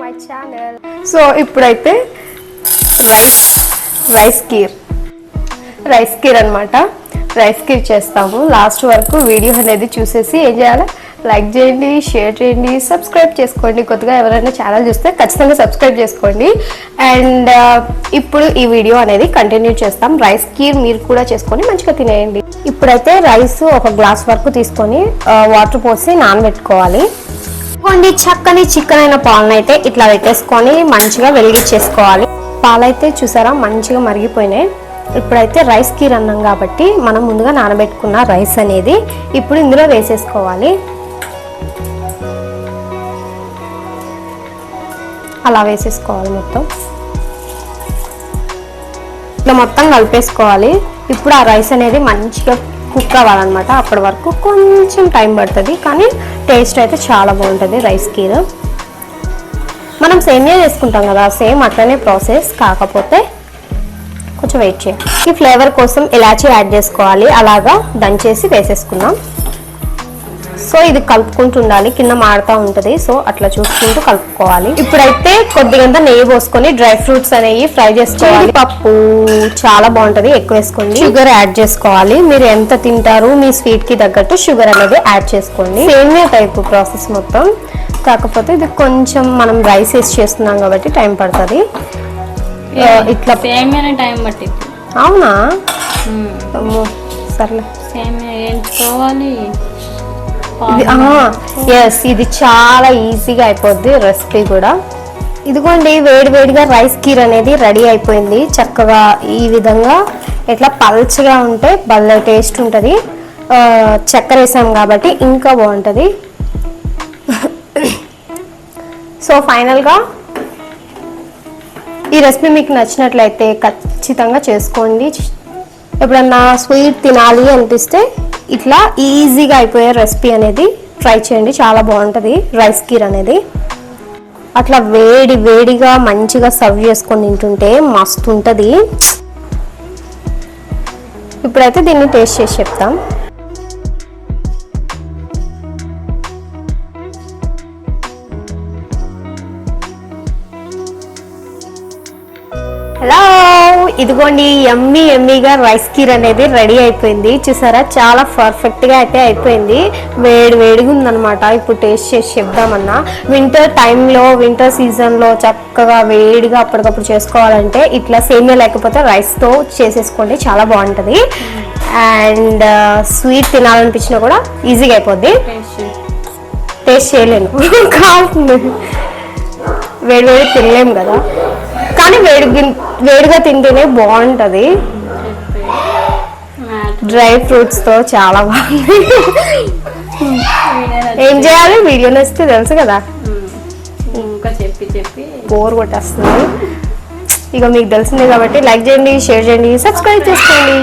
My channel so ఇప్పుడైతే rice rice kheer rice kheer అనమాట rice kheer చేస్తాము. లాస్ట్ వరకు వీడియో అనేది చూసేసి ఏం చేయాలి? లైక్ చేయండి షేర్ చేయండి సబ్స్క్రైబ్ చేసుకోండి. కొత్తగా ఎవరైనా ఛానల్ చూస్తే ఖచ్చితంగా సబ్స్క్రైబ్ చేసుకోండి. అండ్ uh, ఇప్పుడు ఈ వీడియో అనేది కంటిన్యూ చేస్తాం. రైస్ కీర్ మీరు కూడా చేసుకొని మంచిగా తినేయండి. ఇప్పుడైతే రైస్ ఒక గ్లాస్ వరకు తీసుకొని uh, వాటర్ పోసి నానబెట్టుకోవాలి. కొన్ని చక్కని చికెన్ అయిన పాలను అయితే ఇట్లా పెట్టేసుకొని మంచిగా వెలిగించేసుకోవాలి పాలైతే చూసారా మంచిగా మరిగిపోయినాయి. ఇప్పుడైతే రైస్ కీర్ అన్నాం కాబట్టి మనం ముందుగా నానబెట్టుకున్న రైస్ అనేది ఇప్పుడు ఇందులో వేసేసుకోవాలి. అలా వేసేసుకోవాలి మొత్తం. ఇట్లా మొత్తం కలిపేసుకోవాలి. ఇప్పుడు ఆ రైస్ అనేది మంచిగా కుక్ అవ్వాలన్నమాట. అప్పటి వరకు కొంచెం టైం పడుతుంది కానీ టేస్ట్ అయితే చాలా బాగుంటుంది రైస్ కీర్. మనం సేమియా చేసుకుంటాం కదా సేమ్ అట్లనే ప్రాసెస్. కాకపోతే కొంచెం వెయిట్ చేయాలి ఈ ఫ్లేవర్ కోసం ఇలాచీ యాడ్ చేసుకోవాలి. అలాగా దంచేసి వేసేసుకుందాం. సో ఇది కలుపుకుంటూ ఉండాలి కింద మాడుతూ ఉంటుంది. సో అట్లా చూసుకుంటూ కలుపుకోవాలి. ఇప్పుడైతే కొద్దిగంత నెయ్యి పోసుకొని డ్రై ఫ్రూట్స్ అనేవి ఫ్రై చేసుకోవాలి. పప్పు చాలా బాగుంటది ఎక్కువ వేసుకోండి. షుగర్ యాడ్ చేసుకోవాలి. మీరు ఎంత తింటారు మీ స్వీట్కి తగ్గట్టు షుగర్ అనేది యాడ్ చేసుకోండి. సేమియా టైప్ ప్రాసెస్ మొత్తం. కాకపోతే ఇది కొంచెం మనం రైస్ వేసి చేస్తున్నాం కాబట్టి టైం పడుతుంది. ఇట్లా సేమియా టైం పట్టి అవునా? సర్లే. సేమియా వేయించుకోవాలి ఎస్ ఇది చాలా ఈజీగా అయిపోద్ది రెసిపీ కూడా. ఇదిగోండి వేడి వేడిగా రైస్ కీర్ అనేది రెడీ అయిపోయింది. చక్కగా ఈ విధంగా ఇట్లా పల్చగా ఉంటే భలే టేస్ట్ ఉంటుంది. చక్కెర వేసాం కాబట్టి ఇంకా బాగుంటుంది. సో ఫైనల్గా ఈ రెసిపీ మీకు నచ్చినట్లయితే ఖచ్చితంగా చేసుకోండి. ఎప్పుడన్నా స్వీట్ తినాలి అనిపిస్తే ఇట్లా ఈజీగా అయిపోయే రెసిపీ అనేది ట్రై చేయండి. చాలా బాగుంటుంది రైస్ కీర్ అనేది. అట్లా వేడి వేడిగా మంచిగా సర్వ్ చేసుకొని తింటుంటే మస్తు ఉంటుంది. ఇప్పుడైతే దీన్ని టేస్ట్ చేసి చెప్తాం. హలో ఇదిగోండి ఎమ్మి ఎమ్మిగా రైస్ కీర్ అనేది రెడీ అయిపోయింది. చూసారా? చాలా పర్ఫెక్ట్గా అయితే అయిపోయింది. వేడి వేడిగా ఉందన్నమాట. ఇప్పుడు టేస్ట్ చేసి చెప్దామన్నా. వింటర్ టైంలో వింటర్ సీజన్లో చక్కగా వేడిగా అప్పటికప్పుడు చేసుకోవాలంటే ఇట్లా సేమియా లేకపోతే rice తో చేసేసుకోండి. చాలా బాగుంటుంది. అండ్ స్వీట్ తినాలనిపించినా కూడా ఈజీగా అయిపోద్ది. టేస్ట్ చేయలేను. కాదు. వేడి వేడి తినలేము కదా. కానీ వేడి వేడిగా తింటేనే బాగుంటుంది. డ్రై ఫ్రూట్స్తో చాలా బాగుంది. ఏం చేయాలి? వీడియో నచ్చితే తెలుసు కదా. ఇంకా చెప్పి చెప్పి. బోర్ కొట్టేస్తుంది ఇక మీకు తెలిసిందే కాబట్టి లైక్ చేయండి షేర్ చేయండి సబ్స్క్రైబ్ చేసుకోండి.